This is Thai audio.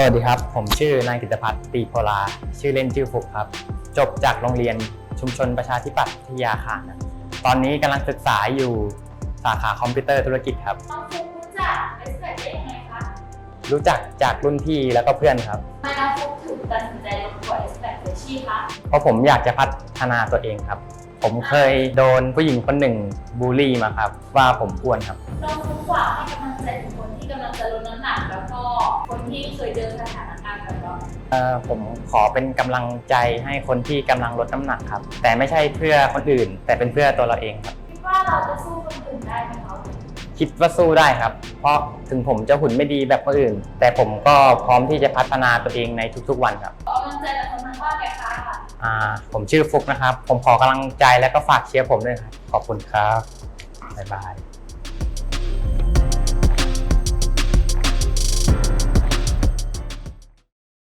สวัสดีครับ ผมชื่อนายกิตพัฒน์ตีโพลา ชื่อเล่นชื่อฟุกครับ จบจากโรงเรียนชุมชนประชาธิปัตย์วิทยาคารนะตอนนี้กำลังศึกษาอยู่สาขาคอมพิวเตอร์ธุรกิจครับ น้องฟุกรู้จักเอสเปกได้ยังไงคะรู้จักจากรุ่นพี่แล้วก็เพื่อนครับ ทำไมน้องฟุกถึงตัดสินใจลงตัวเอสเปกเฟชชี่คะเพราะผมอยากจะพัฒนาตัวเองครับ ผมเคยโดนผู้หญิงคนหนึ่งบูลลี่มาครับ ว่าผมอ้วนครับ น้องฟุกฝากให้กำลังใจถึงคนที่ กำลังจะลดน้ำหนัก แล้วก็คนที่เคยเจอสถานการณ์แบบเราเอ่อผมขอเป็นกำลังใจให้คนที่กำลังลดน้ำหนักครับ แต่ไม่ใช่เพื่อคนอื่น แต่เป็นเพื่อตัวเราเองครับ คิดว่าเราจะสู้คนอื่นได้ไหมคะคิดว่าสู้ได้ครับ เพราะถึงผมจะหุ่นไม่ดีแบบคนอื่น แต่ผมก็พร้อมที่จะพัฒนาตัวเองในทุกๆวันครับ ขอกำลังใจจากคนทางบ้านหน่อยค่ะ อ่าผมชื่อฟุกนะครับ ผมขอกำลังใจและก็ฝากเชียร์ผมด้วยครับ ขอบคุณครับ บ๊ายบาย